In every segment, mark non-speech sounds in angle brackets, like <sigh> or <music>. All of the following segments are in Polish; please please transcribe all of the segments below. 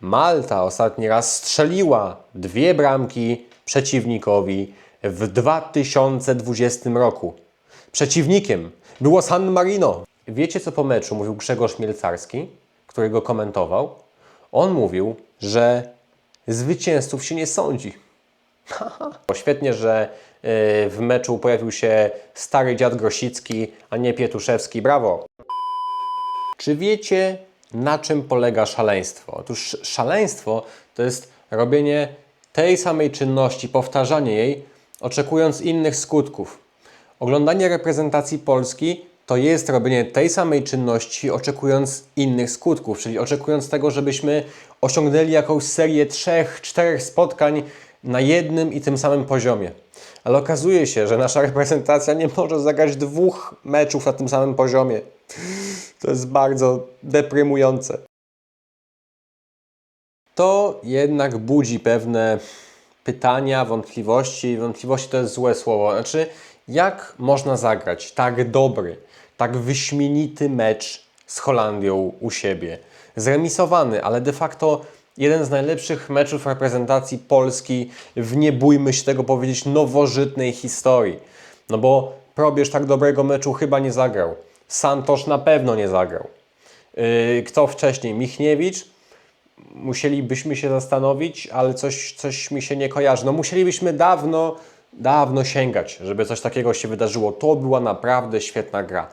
Malta ostatni raz strzeliła dwie bramki przeciwnikowi w 2020 roku. Przeciwnikiem było San Marino. Wiecie, co po meczu mówił Grzegorz Mielcarski, który go komentował? On mówił, że zwycięzców się nie sądzi. <laughs> Świetnie, że y, w meczu pojawił się stary dziad Grosicki, a nie Pietuszewski. Brawo! Czy wiecie, na czym polega szaleństwo? Otóż szaleństwo to jest robienie tej samej czynności, powtarzanie jej, oczekując innych skutków. Oglądanie reprezentacji Polski to jest robienie tej samej czynności, oczekując innych skutków, czyli oczekując tego, żebyśmy osiągnęli jakąś serię trzech, czterech spotkań na jednym i tym samym poziomie. Ale okazuje się, że nasza <laughs> reprezentacja nie może zagrać dwóch meczów na tym samym poziomie. To jest bardzo deprymujące. To jednak budzi pewne pytania, wątpliwości. Wątpliwości to jest złe słowo. Znaczy, jak można zagrać tak dobry, tak wyśmienity mecz z Holandią u siebie? Zremisowany, ale de facto jeden z najlepszych meczów reprezentacji Polski w nie bójmy się tego powiedzieć nowożytnej historii. No bo probierz tak dobrego meczu chyba nie zagrał. Santosz na pewno nie zagrał. Yy, Kto wcześniej? Michniewicz? Musielibyśmy się zastanowić, ale coś, coś mi się nie kojarzy. No musielibyśmy dawno, dawno sięgać, żeby coś takiego się wydarzyło. To była naprawdę świetna gra.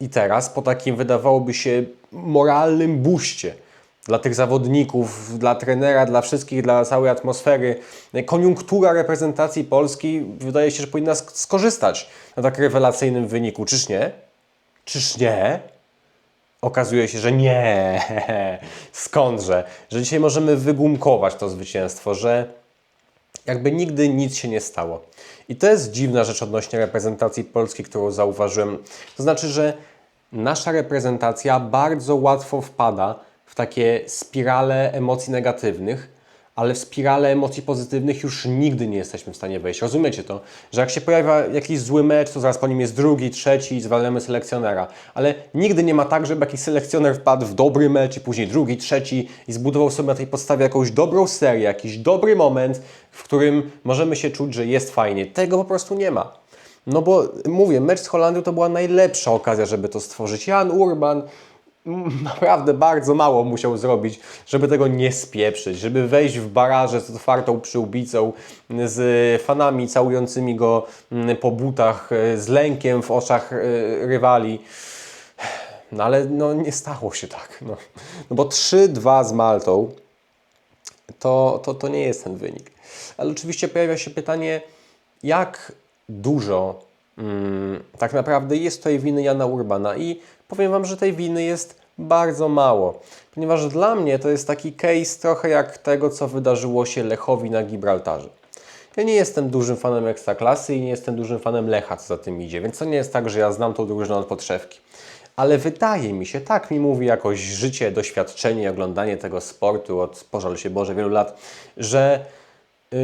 I teraz po takim wydawałoby się moralnym buście dla tych zawodników, dla trenera, dla wszystkich, dla całej atmosfery, koniunktura reprezentacji Polski wydaje się, że powinna sk- skorzystać na tak rewelacyjnym wyniku. Czyż nie? Czyż nie? Okazuje się, że nie. <laughs> Skądże? Że dzisiaj możemy wygumkować to zwycięstwo, że jakby nigdy nic się nie stało. I to jest dziwna rzecz odnośnie reprezentacji Polski, którą zauważyłem. To znaczy, że nasza reprezentacja bardzo łatwo wpada w takie spirale emocji negatywnych, ale w spirale emocji pozytywnych już nigdy nie jesteśmy w stanie wejść. Rozumiecie to? Że jak się pojawia jakiś zły mecz, to zaraz po nim jest drugi, trzeci i zwalniamy selekcjonera. Ale nigdy nie ma tak, żeby jakiś selekcjoner wpadł w dobry mecz i później drugi, trzeci i zbudował sobie na tej podstawie jakąś dobrą serię, jakiś dobry moment, w którym możemy się czuć, że jest fajnie. Tego po prostu nie ma. No bo mówię, mecz z Holandią to była najlepsza okazja, żeby to stworzyć. Jan Urban <laughs> naprawdę bardzo mało musiał zrobić, żeby tego nie spieprzyć, żeby wejść w baraże z otwartą przyłbicą, z fanami całującymi go mm, po butach, e, z lękiem w oczach e, rywali. No ale no, nie stało się tak. No, no bo 3-2 z Maltą to, to, to nie jest ten wynik. Ale oczywiście pojawia się pytanie, jak dużo mm, tak naprawdę jest tutaj winy Jana Urbana i powiem Wam, że tej winy jest bardzo mało, ponieważ dla mnie to jest taki case trochę jak tego, co wydarzyło się Lechowi na Gibraltarze. Ja nie jestem dużym fanem Ekstraklasy i nie jestem dużym fanem Lecha, co za tym idzie, więc to nie jest tak, że ja znam tą drużynę od podszewki. Ale wydaje mi się, tak mi mówi jakoś życie, doświadczenie oglądanie tego sportu od, pożal się Boże, wielu lat, że yy,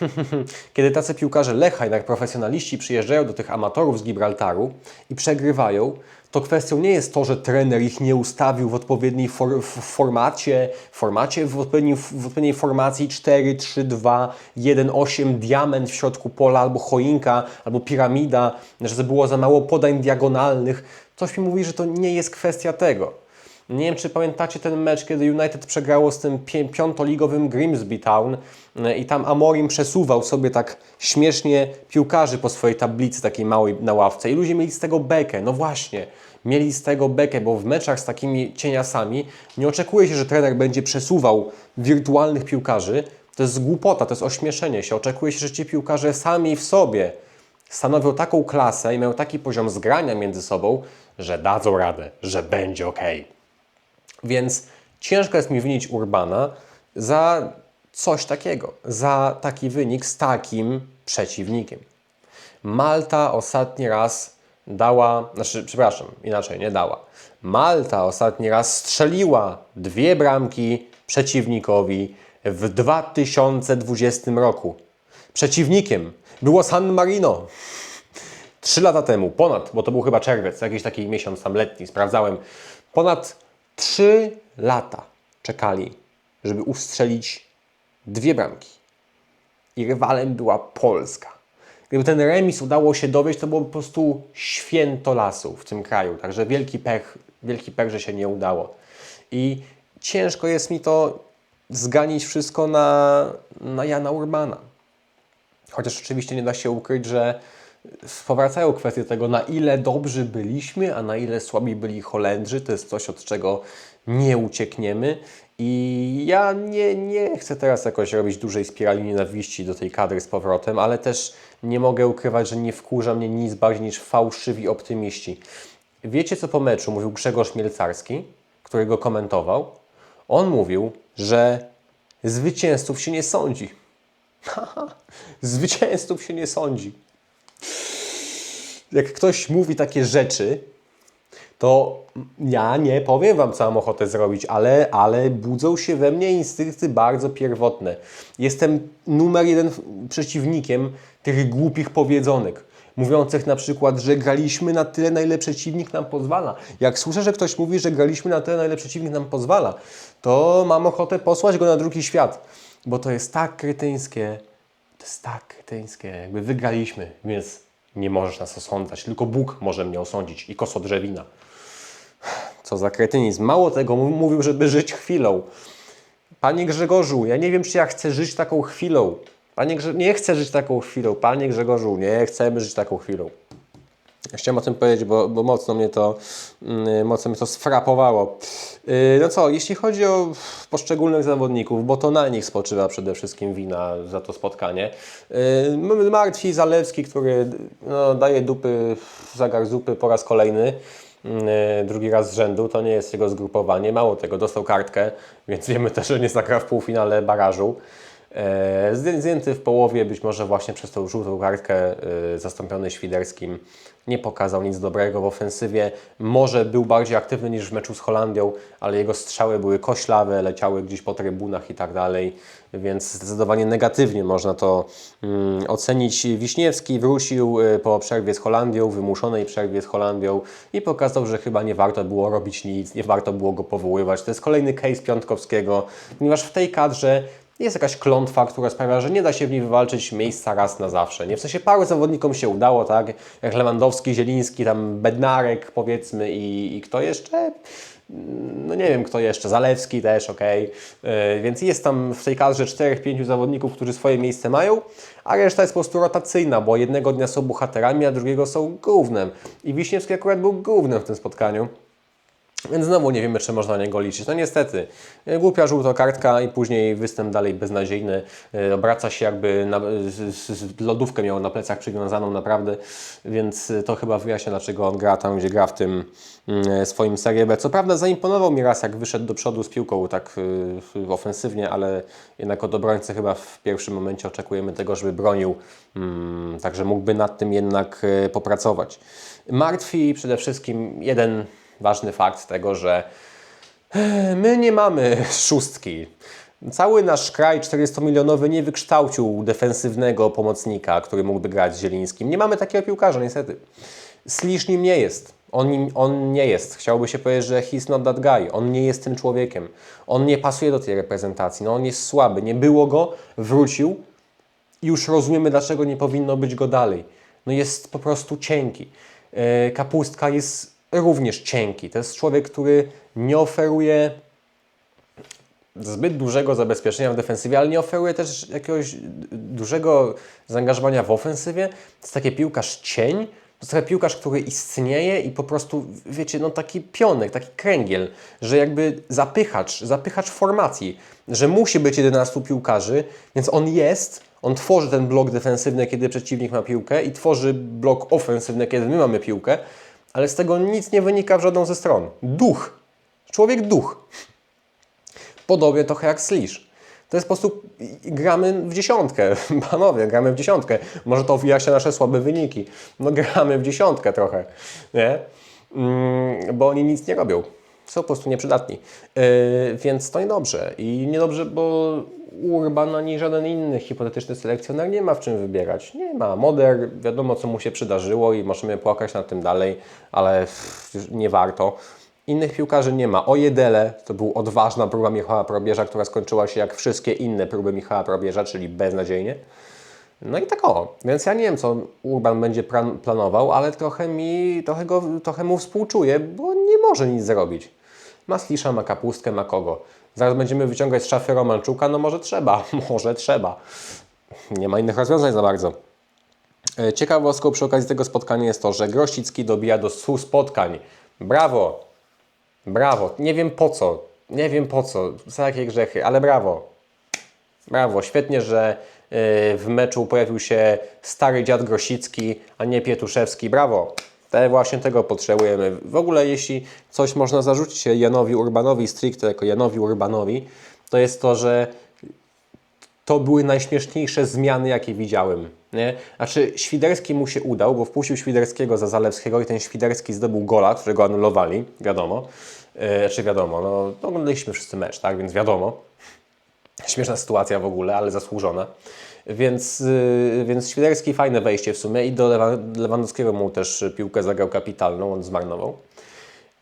<laughs> kiedy tacy piłkarze Lecha, jednak profesjonaliści przyjeżdżają do tych amatorów z Gibraltaru i przegrywają, to kwestią nie jest to, że trener ich nie ustawił w odpowiedniej for, w formacie, formacie w, odpowiedniej, w odpowiedniej formacji 4, 3, 2, 1, 8, diament w środku pola, albo choinka, albo piramida, że było za mało podań diagonalnych. Coś mi mówi, że to nie jest kwestia tego. Nie wiem, czy pamiętacie ten mecz, kiedy United przegrało z tym pię- piątoligowym Grimsby Town e, i tam Amorim przesuwał sobie tak śmiesznie piłkarzy po swojej tablicy takiej małej na ławce i ludzie mieli z tego bekę. No właśnie, mieli z tego bekę, bo w meczach z takimi cieniasami nie oczekuje się, że trener będzie przesuwał wirtualnych piłkarzy. To jest głupota, to jest ośmieszenie się. Oczekuje się, że ci piłkarze sami w sobie stanowią taką klasę i mają taki poziom zgrania między sobą, że dadzą radę, że będzie ok. Więc ciężko jest mi winić Urbana za coś takiego, za taki wynik z takim przeciwnikiem. Malta ostatni raz dała, znaczy, przepraszam, inaczej, nie dała. Malta ostatni raz strzeliła dwie bramki przeciwnikowi w 2020 roku. Przeciwnikiem było San Marino. Trzy lata temu, ponad, bo to był chyba czerwiec, jakiś taki miesiąc tam letni, sprawdzałem, ponad trzy lata czekali żeby ustrzelić dwie bramki. I rywalem była Polska. Gdyby ten remis udało się dowieść, to było po prostu święto lasu w tym kraju. Także wielki pech, wielki pech, że się nie udało. I ciężko jest mi to zganić wszystko na, na Jana Urbana. Chociaż oczywiście nie da się ukryć, że powracają kwestie tego, na ile dobrzy byliśmy, a na ile słabi byli Holendrzy. To jest coś, od czego nie uciekniemy. I ja nie, nie chcę teraz jakoś robić dużej spirali nienawiści do tej kadry z powrotem, ale też nie mogę ukrywać, że nie wkurza mnie nic bardziej niż fałszywi optymiści. Wiecie, co po meczu mówił Grzegorz Mielcarski, który go komentował? On mówił, że zwycięzców się nie sądzi. <laughs> Zwycięzców się nie sądzi. Jak ktoś mówi takie rzeczy, to ja nie powiem Wam, co mam ochotę zrobić, ale, ale budzą się we mnie instynkty bardzo pierwotne. Jestem numer jeden przeciwnikiem tych głupich powiedzonek. Mówiących na przykład, że graliśmy na tyle, na ile przeciwnik nam pozwala. Jak słyszę, że ktoś mówi, że graliśmy na tyle, na ile przeciwnik nam pozwala, to mam ochotę posłać go na drugi świat. Bo to jest tak krytyńskie, to jest tak krytyńskie, jakby wygraliśmy, więc nie możesz nas osądzać, tylko Bóg może mnie osądzić i kosodrzewina. Co za kretynizm. Mało tego, mówił, żeby żyć chwilą. Panie Grzegorzu, ja nie wiem, czy ja chcę żyć taką chwilą. Panie Grze... Nie chcę żyć taką chwilą. Panie Grzegorzu, nie chcemy żyć taką chwilą. Chciałem o tym powiedzieć, bo, bo mocno, mnie to, mm, mocno mnie to sfrapowało. Yy, No co, jeśli chodzi o poszczególnych zawodników, bo to na nich spoczywa przede wszystkim wina za to spotkanie. Yy, Martwi Zalewski, który no, daje dupy w zagar zupy po raz kolejny. Yy, Drugi raz z rzędu, to nie jest jego zgrupowanie. Mało tego, dostał kartkę, więc wiemy też, że nie zagra w półfinale barażu. E, zdję- Zdjęty w połowie, być może właśnie przez tą żółtą kartkę e, zastąpiony Świderskim nie pokazał nic dobrego w ofensywie. Może był bardziej aktywny niż w meczu z Holandią, ale jego strzały były koślawe, leciały gdzieś po trybunach i tak dalej, więc zdecydowanie negatywnie można to mm, ocenić. Wiśniewski wrócił e, po przerwie z Holandią, wymuszonej przerwie z Holandią i pokazał, że chyba nie warto było robić nic, nie warto było go powoływać. To jest kolejny case Piątkowskiego, ponieważ w tej kadrze jest jakaś klątwa, która sprawia, że nie da się w niej wywalczyć miejsca raz na zawsze. Nie? W sensie paru zawodnikom się udało, tak? Jak Lewandowski, Zieliński, tam Bednarek powiedzmy i, i kto jeszcze? No nie wiem kto jeszcze, Zalewski też, ok. Więc jest tam w tej kadrze 4-5 zawodników, którzy swoje miejsce mają, a reszta jest po prostu rotacyjna, bo jednego dnia są bohaterami, a drugiego są gównem. I Wiśniewski akurat był gównem w tym spotkaniu. Więc znowu nie wiemy, czy można na niego liczyć. No niestety, e, głupia żółta kartka i później występ dalej beznadziejny. E, Obraca się jakby na, z, z, lodówkę miał na plecach przywiązaną naprawdę, więc e, to chyba wyjaśnia, dlaczego on gra tam, gdzie gra w tym mm, swoim Serie B. Co prawda zaimponował mi raz, jak wyszedł do przodu z piłką tak e, ofensywnie, ale jednak od obrońcy chyba w pierwszym momencie oczekujemy tego, żeby bronił, mm, także mógłby nad tym jednak e, popracować. Martwi przede wszystkim jeden ważny fakt tego, że e, my nie mamy <laughs> szóstki. Cały nasz kraj 400-milionowy nie wykształcił defensywnego pomocnika, który mógłby grać z Zielińskim. Nie mamy takiego piłkarza, niestety. Slisz nim nie jest. On, nim, on nie jest. Chciałoby się powiedzieć, że he's not that guy. On nie jest tym człowiekiem. On nie pasuje do tej reprezentacji. No, on jest słaby. Nie było go, wrócił i już rozumiemy, dlaczego nie powinno być go dalej. No jest po prostu cienki. E, Kapustka jest również cienki. To jest człowiek, który nie oferuje zbyt dużego zabezpieczenia w defensywie, ale nie oferuje też jakiegoś dużego zaangażowania w ofensywie. To jest taki piłkarz cień, to jest taki piłkarz, który istnieje i po prostu, wiecie, no taki pionek, taki kręgiel, że jakby zapychacz, zapychacz formacji, że musi być 11 piłkarzy, więc on jest, on tworzy ten blok defensywny, kiedy przeciwnik ma piłkę i tworzy blok ofensywny, kiedy my mamy piłkę, ale z tego nic nie wynika w żadną ze stron. Duch. Człowiek duch. Podobnie trochę jak Slish. To jest po prostu gramy w dziesiątkę. <laughs> Panowie, gramy w dziesiątkę. Może to wyjaśnia nasze słabe wyniki. No gramy w dziesiątkę trochę, nie? Mm, bo oni nic nie robią. Są po prostu nieprzydatni. Yy, więc to niedobrze. I niedobrze, bo Urban ani żaden inny hipotetyczny selekcjoner nie ma w czym wybierać. Nie ma. Moder, wiadomo co mu się przydarzyło i możemy płakać nad tym dalej, ale nie warto. Innych piłkarzy nie ma. O Jedele to była odważna próba Michała Probierza, która skończyła się jak wszystkie inne próby Michała Probierza, czyli beznadziejnie. No i tak o. Więc ja nie wiem, co Urban będzie plan- planował, ale trochę mi, trochę, go, trochę mu współczuję, bo nie może nic zrobić. Ma Slisza, ma Kapustkę, ma kogo. Zaraz będziemy wyciągać z szafy Romanczuka, no może trzeba, <laughs> może trzeba. Nie ma innych rozwiązań za bardzo. E, Ciekawostką przy okazji tego spotkania jest to, że Grosicki dobija do 100 spotkań. Brawo! Brawo! Nie wiem po co, nie wiem po co, za jakie grzechy, ale brawo! Brawo, świetnie, że y, w meczu pojawił się stary dziad Grosicki, a nie Pietuszewski. Brawo! Te, właśnie tego potrzebujemy. W ogóle jeśli coś można zarzucić Janowi Urbanowi, stricte jako Janowi Urbanowi, to jest to, że to były najśmieszniejsze zmiany, jakie widziałem. Nie? Znaczy, Świderski mu się udał, bo wpuścił Świderskiego za Zalewskiego i ten Świderski zdobył gola, którego anulowali, wiadomo. Yy, wiadomo, no oglądaliśmy wszyscy mecz, tak, więc wiadomo. Śmieszna sytuacja w ogóle, ale zasłużona. Więc, yy, więc Świderski fajne wejście w sumie i do Lewa- Lewandowskiego mu też piłkę zagrał kapitalną, on zmarnował.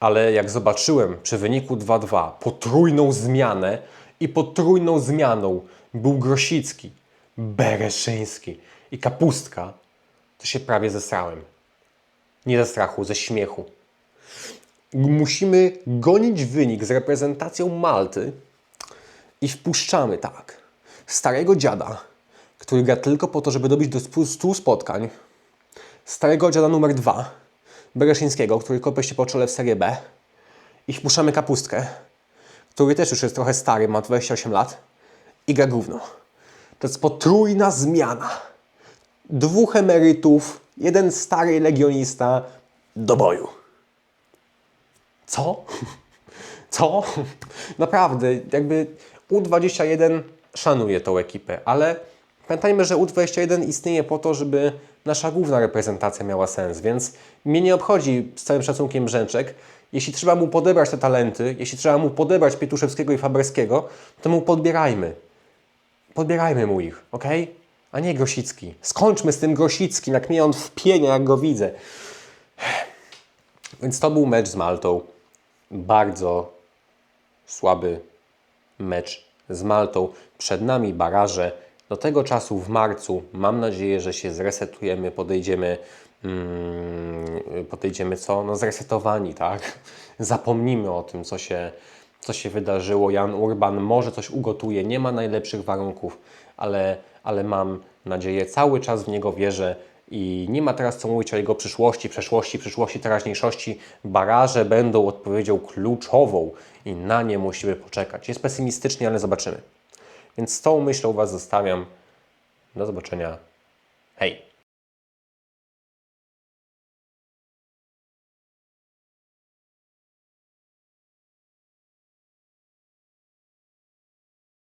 Ale jak zobaczyłem przy wyniku 2-2 potrójną zmianę i potrójną zmianą był Grosicki, Bereszyński i Kapustka, to się prawie zesrałem. Nie ze strachu, ze śmiechu. Musimy gonić wynik z reprezentacją Malty i wpuszczamy tak starego dziada, który gra tylko po to, żeby dobić do 100 spotkań, starego dziada numer dwa, Bereszyńskiego, który kopie się po czole w Serie B i wpuszczamy Kapustkę, który też już jest trochę stary, ma 28 lat i gra gówno. To jest potrójna zmiana. Dwóch emerytów, jeden stary legionista do boju. Co? <laughs> Co? <laughs> Naprawdę, jakby U21 szanuje tą ekipę, ale pamiętajmy, że U21 istnieje po to, żeby nasza główna reprezentacja miała sens, więc mnie nie obchodzi z całym szacunkiem Brzęczek. Jeśli trzeba mu podebrać te talenty, jeśli trzeba mu podebrać Pietuszewskiego i Faberskiego, to mu podbierajmy. Podbierajmy mu ich, ok? A nie Grosicki. Skończmy z tym Grosickim, jak mnie on wpienia, jak go widzę. <sighs> Więc to był mecz z Maltą. Bardzo słaby mecz z Maltą. Przed nami baraże. Do tego czasu w marcu mam nadzieję, że się zresetujemy, podejdziemy, mm, podejdziemy co? No zresetowani, tak? <laughs> Zapomnimy o tym, co się, co się wydarzyło. Jan Urban może coś ugotuje, nie ma najlepszych warunków, ale, ale mam nadzieję, cały czas w niego wierzę i nie ma teraz co mówić o jego przyszłości, przeszłości, przyszłości, teraźniejszości. Baraże będą odpowiedzią kluczową i na nie musimy poczekać. Jest pesymistycznie, ale zobaczymy. Więc z tą myślą Was zostawiam. Do zobaczenia. Hej!